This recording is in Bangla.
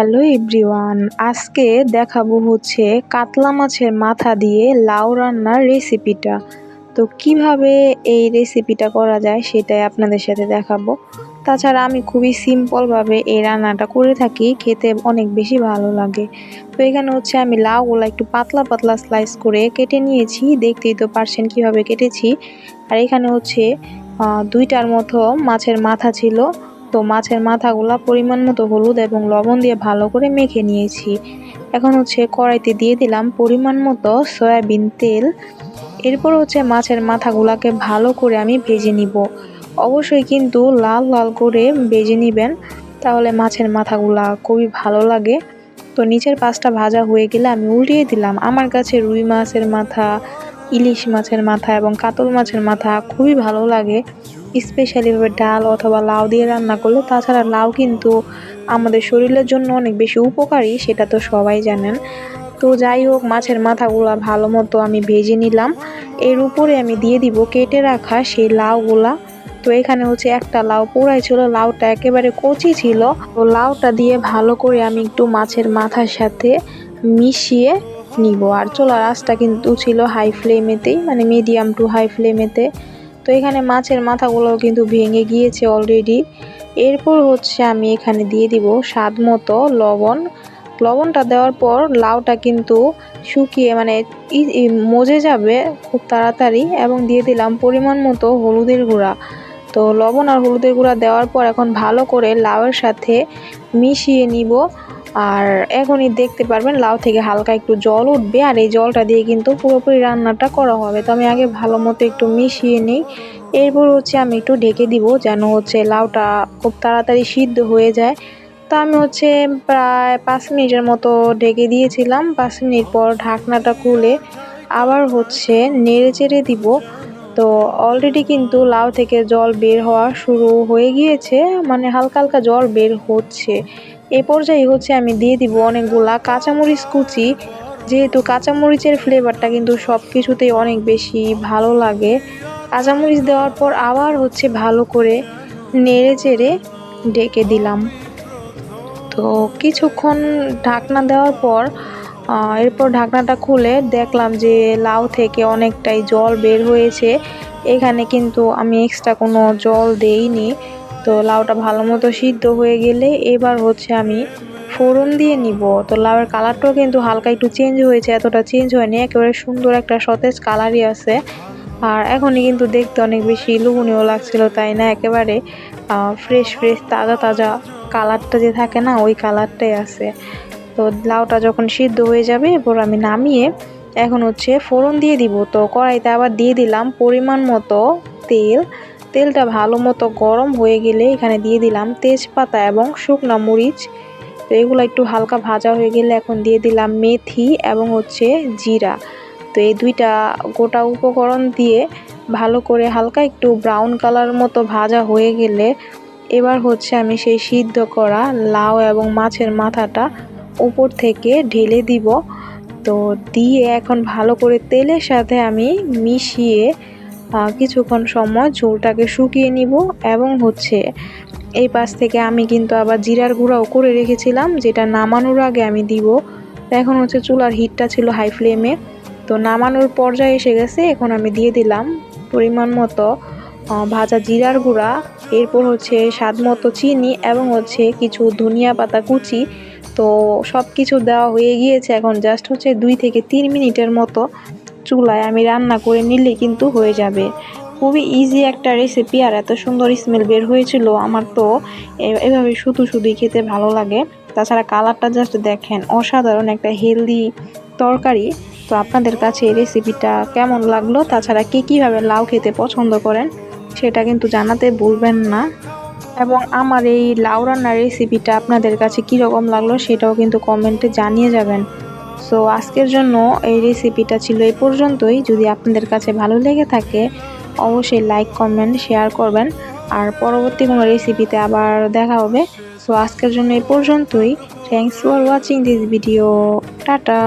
হ্যালো এভরিওয়ান, আজকে দেখাবো হচ্ছে কাতলা মাছের মাথা দিয়ে লাউ রান্নার রেসিপিটা। তো কীভাবে এই রেসিপিটা করা যায় সেটাই আপনাদের সাথে দেখাবো। তাছাড়া আমি খুবই সিম্পলভাবে এই রান্নাটা করে থাকি, খেতে অনেক বেশি ভালো লাগে। তো এখানে হচ্ছে আমি লাউগুলো একটু পাতলা পাতলা স্লাইস করে কেটে নিয়েছি, দেখতেই তো পারছেন কীভাবে কেটেছি। আর এখানে হচ্ছে দুইটার মতো মাছের মাথা ছিল। তো মাছের মাথাগুলো পরিমাণ মতো হলুদ এবং লবণ দিয়ে ভালো করে মেখে নিয়েছি। এখন হচ্ছে কড়াইতে দিয়ে দিলাম পরিমাণ মতো সয়াবিন তেল। এরপর হচ্ছে মাছের মাথাগুলাকে ভালো করে আমি ভেজে নিব। অবশ্যই কিন্তু লাল লাল করে ভেজে নিবেন, তাহলে মাছের মাথাগুলা খুবই ভালো লাগে। তো নিচের পাশটা ভাজা হয়ে গেলে আমি উল্টিয়ে দিলাম। আমার কাছে রুই মাছের মাথা, ইলিশ মাছের মাথা এবং কাতল মাছের মাথা খুবই ভালো লাগে। স্পেশালিভাবে ডাল অথবা লাউ দিয়ে রান্না করলে তাছাড়া লাউ কিন্তু আমাদের শরীরের জন্য অনেক বেশি উপকারী, সেটা তো সবাই জানেন। তো যাই হোক, মাছের মাথাগুলো ভালো মতো আমি ভেজে নিলাম। এর উপরে আমি দিয়ে দিব কেটে রাখা সেই লাউগুলা। তো এখানে হচ্ছে একটা লাউ পোড়াই ছিল, লাউটা একেবারে কচি ছিল। তো লাউটা দিয়ে ভালো করে আমি একটু মাছের মাথার সাথে মিশিয়ে নিব। আর চোলার আঁচটা কিন্তু ছিল হাই ফ্লেমেতেই মানে মিডিয়াম টু হাই ফ্লেমেতে তো এখানে মাছের মাথাগুলো কিন্তু ভেঙে গিয়েছে অলরেডি এরপর হচ্ছে আমি এখানে দিয়ে দিব স্বাদ মতো লবণ। লবণটা দেওয়ার পর লাউটা কিন্তু শুকিয়ে মানে মজে যাবে খুব তাড়াতাড়ি এবং দিয়ে দিলাম পরিমাণ মতো হলুদের গুঁড়া। তো লবণ আর হলুদের গুঁড়া দেওয়ার পর এখন ভালো করে লাউয়ের সাথে মিশিয়ে নিব। আর এখনই দেখতে পারবেন, লাউ থেকে হালকা একটু জল উঠবে আর এই জলটা দিয়ে কিন্তু পুরোপুরি রান্নাটা করা হবে। তো আমি আগে ভালো মতো একটু মিশিয়ে নিই। এরপর হচ্ছে আমি একটু ঢেকে দিব যেন হচ্ছে লাউটা খুব তাড়াতাড়ি সিদ্ধ হয়ে যায়। তো আমি হচ্ছে প্রায় পাঁচ মিনিটের মতো ঢেকে দিয়েছিলাম। পাঁচ মিনিট পর ঢাকনাটা খুলে আবার হচ্ছে নেড়ে চেড়ে দিব। তো অলরেডি কিন্তু লাউ থেকে জল বের হওয়া শুরু হয়ে গিয়েছে মানে হালকা হালকা জল বের হচ্ছে। এ পর্যায়ে হচ্ছে আমি দিয়ে দিব অনেকগুলা কাঁচামরিচ কুচি। যেহেতু কাঁচামরিচের ফ্লেভারটা কিন্তু সব কিছুতেই অনেক বেশি ভালো লাগে। কাঁচামরিচ দেওয়ার পর আবার হচ্ছে ভালো করে নেড়ে চেড়ে ডেকে দিলাম। তো কিছুক্ষণ ঢাকনা দেওয়ার পর এরপর ঢাকনাটা খুলে দেখলাম যে লাউ থেকে অনেকটাই জল বের হয়েছে। এখানে কিন্তু আমি এক্সট্রা কোনো জল দেইনি। তো লাউটা ভালো মতো সিদ্ধ হয়ে গেলে এবার হচ্ছে আমি ফোড়ন দিয়ে নিব। তো লাউয়ের কালারটাও কিন্তু হালকা একটু চেঞ্জ হয়েছে, এতটা চেঞ্জ হয়নি। একেবারে সুন্দর একটা সতেজ কালারই আছে। আর এখনই কিন্তু দেখতে অনেক বেশি লুবনীয় লাগছিল, তাই না? একেবারে ফ্রেশ ফ্রেশ তাজা তাজা কালারটা যে থাকে না, ওই কালারটাই আছে। তো লাউটা যখন সিদ্ধ হয়ে যাবে, এরপর আমি নামিয়ে এখন হচ্ছে ফোড়ন দিয়ে দিব। তো কড়াইতে আবার দিয়ে দিলাম পরিমাণ মতো তেল। তেলটা ভালো মতো গরম হয়ে গেলে এখানে দিয়ে দিলাম তেজপাতা এবং শুকনো মরিচ। তো এগুলো একটু হালকা ভাজা হয়ে গেলে এখন দিয়ে দিলাম মেথি এবং হচ্ছে জিরা। তো এই দুইটা গোটা উপকরণ দিয়ে ভালো করে হালকা একটু ব্রাউন কালার মতো ভাজা হয়ে গেলে এবার হচ্ছে আমি সেই সিদ্ধ করা লাউ এবং মাছের মাথাটা উপর থেকে ঢেলে দিব। তো দিয়ে এখন ভালো করে তেলের সাথে আমি মিশিয়ে কিছুক্ষণ সময় ঝোলটাকে শুকিয়ে নিব এবং হচ্ছে এই পাশ থেকে আমি কিন্তু আবার জিরার গুঁড়াও করে রেখেছিলাম, যেটা নামানোর আগে আমি দিব। এখন হচ্ছে চুলার হিটটা ছিল হাই ফ্লেমে। তো নামানোর পর্যায়ে এসে গেছে, এখন আমি দিয়ে দিলাম পরিমাণ মতো ভাজা জিরার গুঁড়া, এরপর হচ্ছে স্বাদ মতো চিনি এবং হচ্ছে কিছু ধনিয়া পাতা কুচি। তো সব কিছু দেওয়া হয়ে গিয়েছে এখন জাস্ট হচ্ছে দুই থেকে তিন মিনিটের মতো। চুলায় আমি রান্না করে নিলে কিন্তু হয়ে যাবে। খুবই ইজি একটা রেসিপি আর এত সুন্দর স্মেল বের হয়েছিল আমার তো। এভাবে শুধু শুধুই খেতে ভালো লাগে। তাছাড়া কালারটা জাস্ট দেখেন, অসাধারণ একটা হেলদি তরকারি। তো আপনাদের কাছে এই রেসিপিটা কেমন লাগল? তাছাড়া কে কীভাবে লাউ খেতে পছন্দ করেন? সেটা কিন্তু জানাতে ভুলবেন না। এবং আমার এই লাউ রান্নার রেসিপিটা আপনাদের কাছে কীরকম লাগল সেটাও কিন্তু কমেন্টে জানিয়ে যাবেন। সো আজকের জন্য এই রেসিপিটা ছিল এই পর্যন্তই। যদি আপনাদের কাছে ভালো লেগে থাকে, অবশ্যই লাইক কমেন্ট শেয়ার করবেন। আর পরবর্তী কোনো রেসিপিতে আবার দেখা হবে। সো আজকের জন্য এই পর্যন্তই। Thanks for watching this video tata